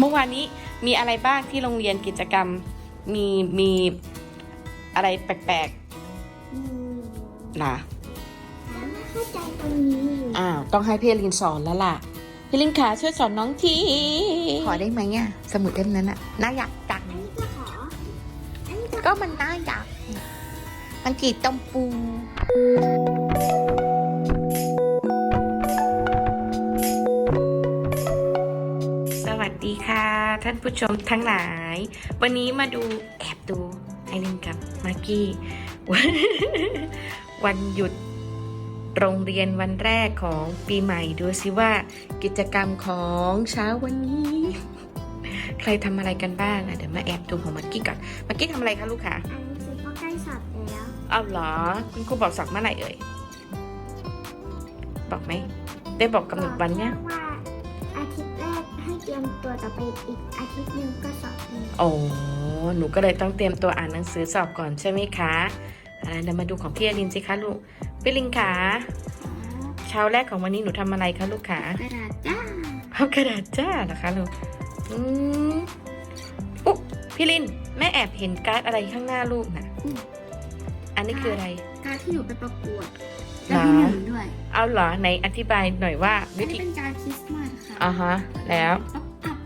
เมื่อวานนี้มีอะไรบ้างที่โรงเรียนกิจกรรม มีมีอะไรแปลกอืมๆล่ะฉันไม่เข้าใจตรงนี้อ้าวต้องให้พี่ลินสอนแล้วล่ะพี่ลินขาช่วยสอนน้องทีขอได้ไหมอะสมุดเล่มนั้นอะน่าอยากจังอันนี้ก็ขออันนี้ก็ก็มันน่าอยาก มันกีดตมปู ท่านผู้ชมทั้งหลาย วันนี้มาดูแอบดูไอรินกับมากกี้ วันหยุดโรงเรียนวันแรกของปีใหม่ดูซิว่ากิจกรรมของเช้าวันนี้ ใครทำอะไรกันบ้างอะเดี๋ยวมาแอบดูของมากกี้ก่อนมากกี้ทำอะไรคะลูกคะอันนี้คือเขาใกล้สอบแล้วเอาเหรอ คุณครูบอกสอบเมื่อไหร่เอ่ย บอกไหม ได้บอกกำหนดวันเนี่ยบอกแค่ว่าอาทิตย์แรกให้ เตรียมตัวต่อไปอีกอาทิตย์หนึ่งก็สอบเลยโอ้หนูก็เลยต้องเตรียมตัวอ่านหนังสือสอบก่อนใช่ไหมคะอะไรเดี๋ยวมาดูของพี่อลินสิคะลูกพี่ลินคะเช้าแรกของวันนี้หนูทำอะไรคะลูกคะกระดาษจ้าพับกระดาษจ้าเหรอคะลูกอืมอุ๊ยพี่ลินแม่แอบเห็นการ์ดอะไรข้างหน้าลูกนะอันนี้คืออะไร การที่หนูไปประกวด หรอได้ที่หนึ่งด้วยเอาเหรอไหนอธิบายหน่อยว่าอันวินี้ธีเป็นการคริสต์มาสค่ะอ่าฮะแล้วป๊อปอัพ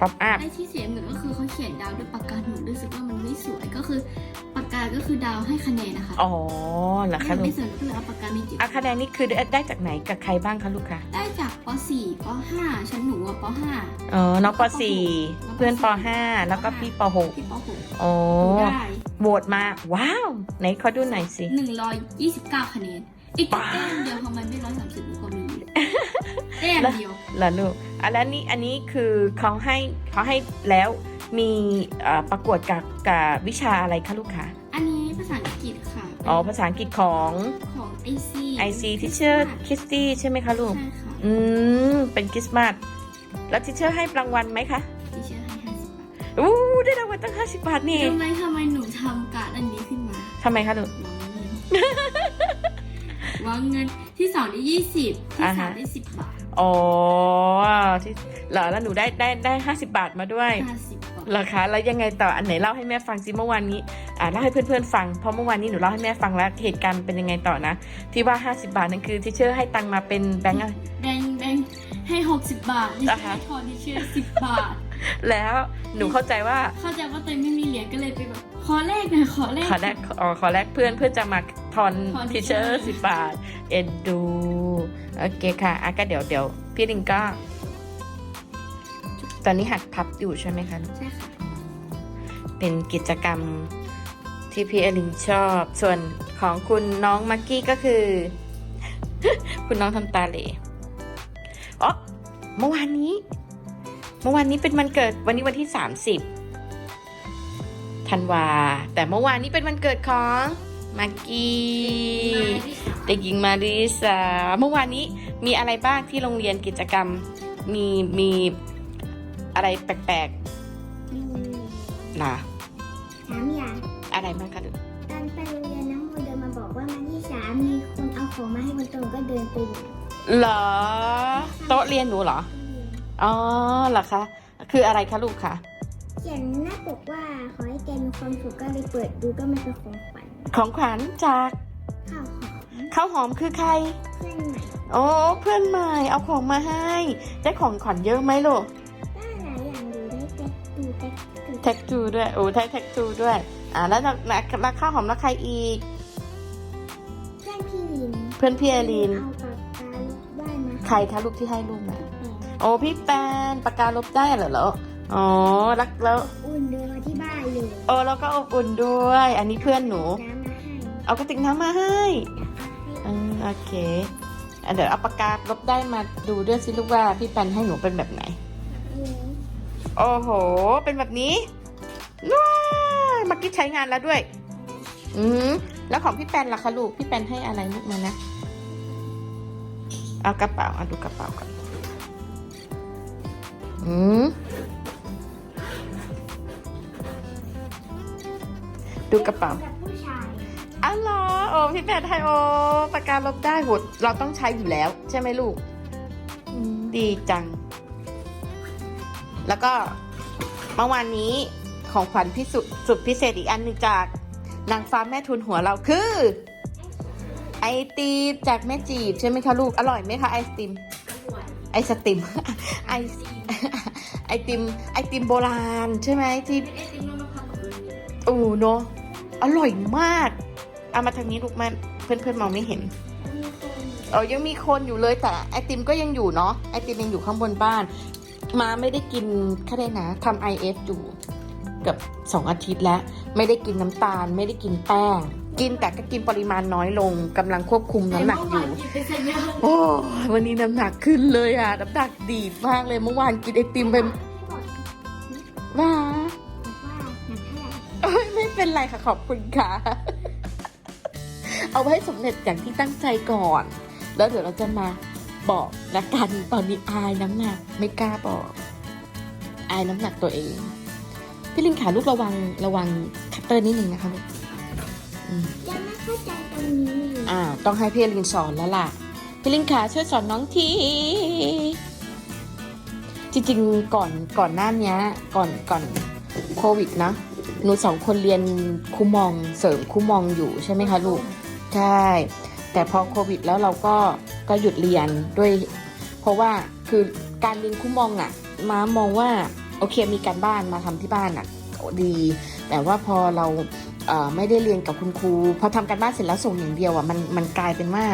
ป๊อปอัพไอ้ที่เสียเหมือนก็คือเขาเขียนดาวด้วยปากกาหนูรู้สึกว่ามันไม่สวยก็คือปากกาก็คือดาวให้คะแนนนะคะอ๋อเหรอคะลูไม่กสวยก็คือเอาปากกาไม่จิบอาคะแนนนี่คือได้ได้จากไหนกับใครบ้างคะลูกคะได้จากป .4 ป .5 ชั้นหนูอะป .5 อ๋อน้องปแล้วก็ .4 เพื่อนป .5 แล้วก็พี่ปที่ป .6 อ๋อ .6 ได้โหวตมา ว้าว ไหนขอดูหน่อยสิ 129 คะแนน อีกบ้าแต้มเดียวทำไมไม่ร้อยสามสิบหนูก็ไม่รู้แต้มเดียวเหรอลูกอันแล้วนี่อันนี้คือเขาให้เขาให้แล้วมีเอ่อประกวดกับกับวิชาอะไรคะลูกคะอันนี้ภาษาอังกฤษค่ะอ๋อภาษาอังกฤษของ ของ IC IC Teacher Kitty ใช่ไหมคะลูก ใช่ค่ะอืม เป็นคริสต์มาสแล้วทิเชอร์ให้รางวัลไหมคะที่เชื่อให้ห้าสิบบาทอู้ได้รางวัลตั้ง50บาทนี่ทำไมทำไมหนูทำการดอันนี้ขึ้นมาทำไมคะลูกหวังเงินห วังเงินที่สองได้ยี่สิบที่อ่าสาฮะมได้สิบบาทอ๋อที่เหรอแล้วหนูได้ได้ได้ห้าสิบาทมาด้วยห้าสิบบาทเหรอคะแล้วยังไงต่ออันไหนเล่าให้แม่ฟังสิเมื่อวานนี้อ่าเล่าให้เพื่อนๆฟังเพราะเมื่อวานนี้หนูเล่าให้แม่ฟังแล้วเหตุการณ์เป็นยังไงต่อนะ ที่ว่า50บาทนั่นคือที่เชื่อให้ตังค์มาเป็นแบงค์อะไรแบงค์แบงค์ให้หกสิบบาทดิอ่าฉันฮะให้ทอนดิเชื่อสิบบาท แล้วหนูเข้าใจว่าเข้าใจว่าตัวเองไม่มีเหรียญก็เลยไปแบบขอเลขหน่อยขอเลขขอแลกอ๋อขอแลกเพื่อนเพื่อจะมา ทอนทอนทีเชอร์สิบบาท เอ็นดู โอเคค่ะอะก็เดี๋ยวเดี๋ยวพี่ลิงก็ ตอนนี้หัดพับอยู่ใช่ไหมคะใช่ค่ะ เป็นกิจกรรมที่พี่อลินชอบ ส่วนของคุณน้องมักกี้ก็คือ คุณน้องทำตาเหลอ๋อเมื่อวานนี้ เมื่อวานนี้เป็นวันเกิดวันนี้วันที่30ธันวา แต่เมื่อวานนี้เป็นวันเกิดของ มักกี้เด็กหญิงมาริสาเมื่อวานนี้มีอะไรบ้างที่โรงเรียนกิจกรรม มีมีอะไรแปลกมีๆล่ะสามอย่างอะไรบ้างคะลูกตอนไปโรงเรียนน้องโมเดินมาบอกว่ามาที่สามมีคนเอาของมาให้บนโต๊ะก็เดินไปเลยเหรอ โต๊ะเรียนหนูเหรออ๋อเหรอคะคืออะไรคะลูกคะเขียนหน้าปกว่าขอให้แกมีความสุขก็เลยเปิดดูก็มันเป็นของ ขวัญของขวัญจากข้าวหอมข้าวหอมคือใคร เพื่อนใหม่ โอ้ เพื่อนใหม่ เอาของมาให้ ได้ของขวัญเยอะไหมลูกได้หลายอย่างอยู่ได้แท็กตูแท็กตูแท็กจูด้วย โอ้แท็กแท็กจูด้วย อ่าแล้วแล้วแล้วข้าวหอมแล้วใครอีก เพื่อนพี่ลิน เพื่อนพี่อลีนเอาปากกาลบได้มาใครคะลูกที่ให้ลูกมาแปะโอ้พี่แปนปากกาลบได้เหรอเหรออ๋อรักแล้ว อุ่นเดินมาที่บ้านเลยโอ้แล้วก็อบอุ่นด้วย อันนี้เพื่อนหนูน้ำมาให้ เอากระติกน้ำมาให้อืมโอเคอเดี๋ยวเอาปากกาลบได้มาดูด้วยสิลูกว่าพี่แปนให้หนูเป็นแบบไหน โอ้โห เป็นแบบนี้ว้าเมื่อกี้ใช้งานแล้วด้วย อืมแล้วของพี่แปนล่ะคะลูก พี่แปนให้อะไรลูกมานะ เอากระเป๋าเอาดูกระเป๋าก่อนอืมดูกระเป๋า กับผู้ชายอ๋อเหรอโอ้พี่แปนให้โอ้ปากกาลบได้หมดเราต้องใช้อยู่แล้ว ใช่ไหมลูกอืมดีจัง แล้วก็เมื่อวานนี้ของขวัญพิสุดสุดพิเศษอีกอันหนึ่งจากนางฟ้าแม่ทุนหัวเราคือ ไอติมจากแม่จีบใช่ไหมคะลูก อร่อยไหมคะไอติม ไอสติม ไอไอติม ไอติมโบราณใช่ไหมที่ไอติมนมะพร้าวกับนมโอ้เนาะอร่อยมาก เอามาทางนี้ลูกแม่เพื่อนๆมองไม่เห็นมีคนเออยังมีคนอยู่เลยแต่ไอติมก็ยังอยู่เนาะไอติมยังอยู่ข้างบนบ้าน มาไม่ได้กินแค่ได้นะทำไอเอฟอยู่เกือบสองอาทิตย์แล้ว ไม่ได้กินน้ำตาล ไม่ได้กินแป้ง กินแต่ก็กินปริมาณน้อยลงกำลังควบคุมน้ำหนักอยู่เป็นเซนเยอะโอ้ยวันนี้น้ำหนักขึ้นเลยอะน้ำหนักดีดมากเลยเมื่อวานกินไอติมไปบอกว่าบอกว่าหนักเท่าไหร่เอ้ยไม่เป็นไรค่ะขอบคุณค่ะ เอาไว้ให้สำเร็จอย่างที่ตั้งใจก่อน แล้วเดี๋ยวเราจะมาบอกละกันตอนนี้อายน้ำหนักไม่กล้าบอกอายน้ำหนักตัวเอง พี่ลิงขาลูกระวังระวังคัตเตอร์นิดนึงนะคะลูกอืมยังไม่เข้าใจตรงนี้เลยอ่าต้องให้พี่ลินสอนแล้วล่ะพี่ลินขาช่วยสอนน้องทีจริงๆก่อนก่อนหน้าเนี้ยก่อนก่อนโควิดนะหนูสองคนเรียนคูมองเสริมคูมองอยู่ใช่ไหมคะลูก ใช่ แต่พอโควิดแล้วเราก็ก็หยุดเรียนด้วย เพราะว่าคือการเรียนคูมองอะมามองว่าโอเคมีการบ้านมาทำที่บ้านอะโอ้ดี แต่ว่าพอเราเอ่อไม่ได้เรียนกับคุณครูพอทำการบ้านเสร็จแล้วส่งอย่างเดียวอะมันมันกลายเป็นว่า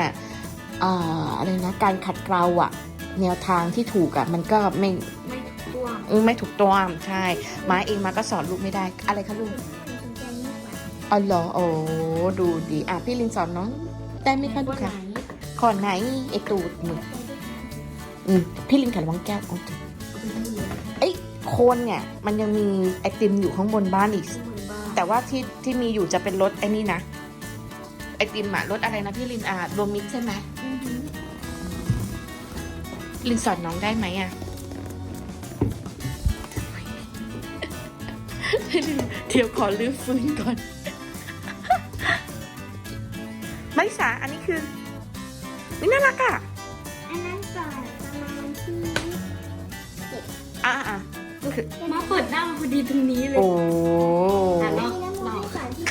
เอ่ออะไรนะการขัดเกลาอะแนวทางที่ถูกอะมันก็ไม่ไม่ถูกตัวเออไม่ถูกต้องใช่มาเองมาก็สอนลูกไม่ได้อะไรคะลูก อ๋อเหรอโอ้ดูดีอะพี่ลินสอนน้องได้ไหมคะลูกค่ะขอไหนไอตูดหนูอืมพี่ลินขันวังแก้วโอเคเอ้ยโคนเนี่ย มันยังมีไอติมอยู่ข้างบนบ้านอีก แต่ว่าที่ที่มีอยู่จะเป็นรสไอ้นี่นะไอติมอะรสอะไรนะพี่ลินอะรวมมิตรใช่ไหมอือหือลินสอนน้องได้ไหมอะเดี๋ยวขอลื้อฟื้นก่อน ไม่สาอันนี้คือวิน่ารักอะอันนั้นก่อนประมาณที่อะอะนี่คือมาเปิดหน้ามาพอดีตรงนี้เลยโอ้อะอันลนี้องน้ำมันให้ก่อนที่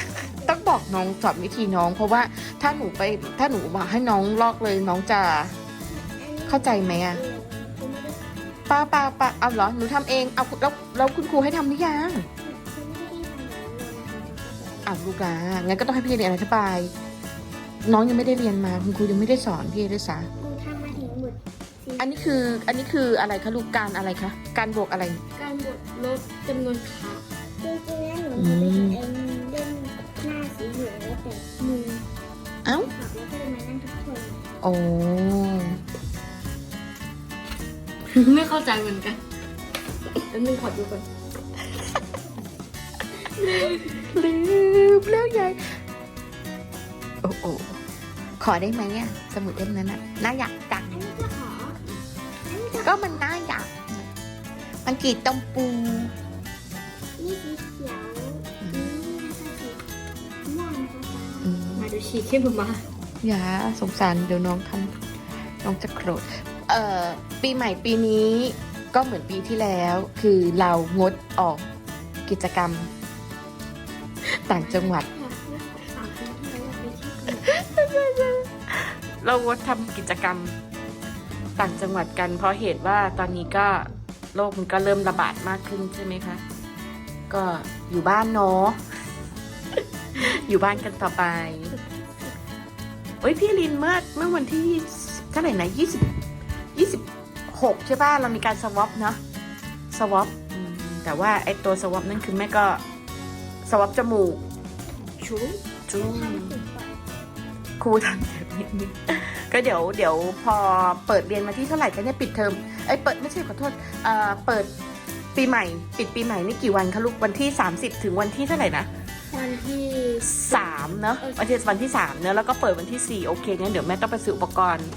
ต้องบอกน้องสอนวิธีน้อง เพราะว่าถ้าหนูไปถ้าหนูบอกให้น้องลอกเลยน้องจะเข้าใจไหมอะป้าป้าป้าเอาเหรอหนูทำเองเอาแล้วแล้วคุณครูให้ทำหรือยังอ้าวลูกหลางั้นก็ต้องให้พี่เรียนอธิบาย น้องยังไม่ได้เรียนมาคุณครูยังไม่ได้สอนพี่ด้วยซ้หนูทำมาถึงหมดำอันนี้คืออันนี้คืออะไรคะลูกการอะไรคะการบวกอะไร การบดลดจำนวนขาจริงๆแล้วหนูจะไปเองเล่นหน้าสีเหลืองแล้วแต่มือเอ้าขอบแล้วก็เลยมานั่งทุกคนโอ้ไม่เข้าใจเหมือนกันแล้วนึงขอดูก่อนลืมแล้วยาย โอ้โอ้ขอได้ไหมอะสมุดเล่มนั้นอะน่าอยากจังอันนี้ก็ขออันนี้ก็ก็มันน่าอยากมันกรีดตรงปูนี่สีเขียวนี่นะคะสีม่วงนะคะอืมมาดูชีเข้มมาอย่าสงสารเดี๋ยวน้องทำน้องจะโกรธเอ่อปีใหม่ปีนี้ก็เหมือนปีที่แล้ว คือเรางดออกกิจกรรม ต่างจังหวัด เที่ยวกันเรางดทำกิจกรรมต่างจังหวัดกัน เพราะเหตุว่าตอนนี้ก็โรคมันก็เริ่มระบาดมากขึ้นใช่ไหมคะ ก็อยู่บ้านเนาะอยู่บ้านกันต่อไปโอ้ยพี่ลินเมื่อเมื่อวันที่เท่าไหร่นะยี่สิบยี่สิบหกใช่ป่ะเรามีการสวอปเนาะสวอปแต่ว่าไอตัวสวอปนั่นคือแม่ก็สวอปจมูกชูจูทำติดก่อน ครูทำแบบนิดนึงก็เดี๋ยวเดี๋ยวพอเปิดเรียนมาที่เท่าไหร่กันเนี่ยปิดเทอมไอ้ยเปิดไม่ใช่ขอโทษเอ่อเปิดปีใหม่ ปิดปีใหม่นี่กี่วันคะลูกวันที่ 30 ถึงวันที่เท่าไหร่นะวันที่สามเนอะวันที่วันที่สามเนอะแล้วก็เปิดวันที่สี่โอเคงั้นเดี๋ยวแม่ต้องไปซื้ออุปกรณ์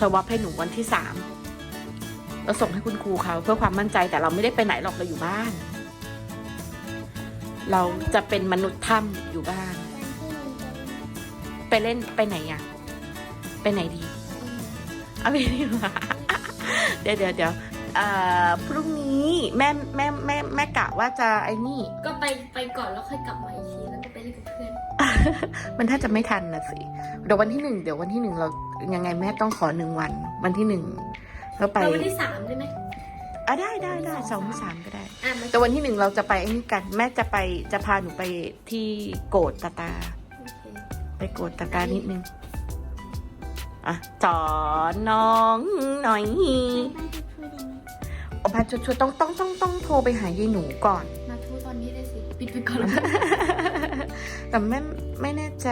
สวอปให้หนูวันที่สามแล้วส่งให้คุณครูเขาเพื่อความมั่นใจแต่เราไม่ได้ไปไหนหรอกเราอยู่บ้าน เราจะเป็นมนุษย์ถ้ำอยู่บ้านวันที่หนึ่งจะ ไปเล่นไปไหนอะไปไหนดีเอาไปดีกว่าเดี๋ยวเดี๋ยวเดี๋ยวเเอ่อพรุ่งนี้แม่แม่แม่แม่กะว่าจะไอ้นี่ ก็ไปไปก่อนแล้วค่อยกลับมาอีกทีแล้วก็ไปเล่นกับเพื่อน มันถ้าจะไม่ทันนะสิเดี๋ยววันที่หนึ่งเดี๋ยววันที่หนึ่งเรายังไงแม่ต้องขอหนึ่งวัน วันที่หนึ่งแล้วไปไปวันที่สามได้ไหมอะได้ได้ได้สองสามก็ได้อะมาแต่วันที่หนึ่งเราจะไปไอ้นี่กัน แม่จะไปจะพาหนูไปที่โกดตาตาโอเค ไปโกดตาตานิดนึง อะสอนน้องหน่อยป้าจะพูดได้ไหมโอภาชดต้องต้องต้องต้องโทรไปหายายหนูก่อน มาทูตอนนี้ได้สิ ปิดไปก่อนแต่แม่ไม่แน่ใจ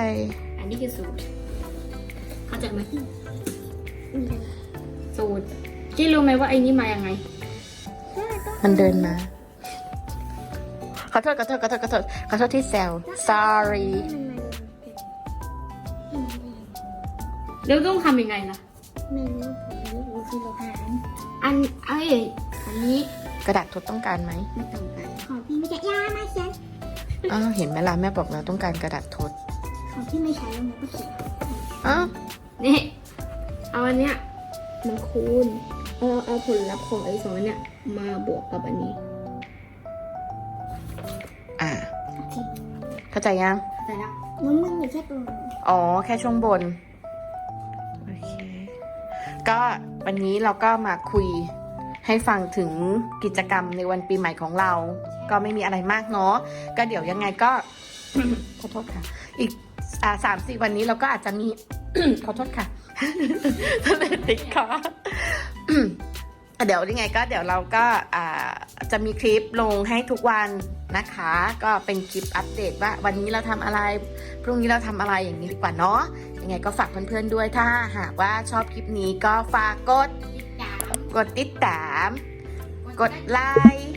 อันนี้คือสูตร เข้าใจไหมอืมสูตรกี้รู้ไหมว่าไอ้นี่มายังไง มันเดินมา ขอโทษขอโทษขอโทษขอโทษขอโทษที่แซว sorry แล้วต้องทำยังไงล่ะ ไม่รู้ผมรู้ผมคือโลหะอันเอ้ยอันนี้กระดาษทดต้องการไหมไม่ต้องการของพี่ไม่ใช่ยามาเขียนอ้าวเห็นไหมล่ะแม่บอกเราต้องการกระดาษทดของพี่ไม่ใช้แล้วมันก็เขียนอ้าวนี่เอาอันเนี้ยมาคูณเอาเอาผลลัพธ์ของไอ้สองอันเนี้ยมาบวกกับอันนี้อ่าโอเคเข้าใจยังแต่ละมึงมึงอยู่แค่ตรงอ๋อแค่ช่วงบนโอเค ก็วันนี้เราก็มาคุยให้ฟังถึงกิจกรรมในวันปีใหม่ของเรา ก็ไม่มีอะไรมากเนาะก็เดี๋ยวยังไงก็ขอโทษค่ะ อีกสามสี่วันนี้เราก็อาจจะมีขอโทษค่ะทะเลติดคอเดี๋ยวยังไงก็เดี๋ยวเราก็จะมีคลิปลงให้ทุกวันนะคะ ก็เป็นคลิปอัปเดตว่าวันนี้เราทำอะไร พรุ่งนี้เราทำอะไรอย่างนี้ดีกว่าเนาะ ยังไงก็ฝากเพื่อนๆด้วยถ้าหากว่าชอบคลิปนี้ก็ฝากกดติดตามกดติดตาม กดไลค์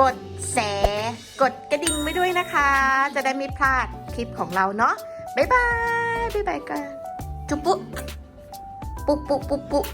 กดแชร์กดกระดิ่งไว้ด้วยนะคะ จะได้ไม่พลาดคลิปของเราเนาะบ๊ายบายบ๊ายบายกันจุ๊บปุ๊บปุ๊บปุ๊บปุ๊บปุ๊บ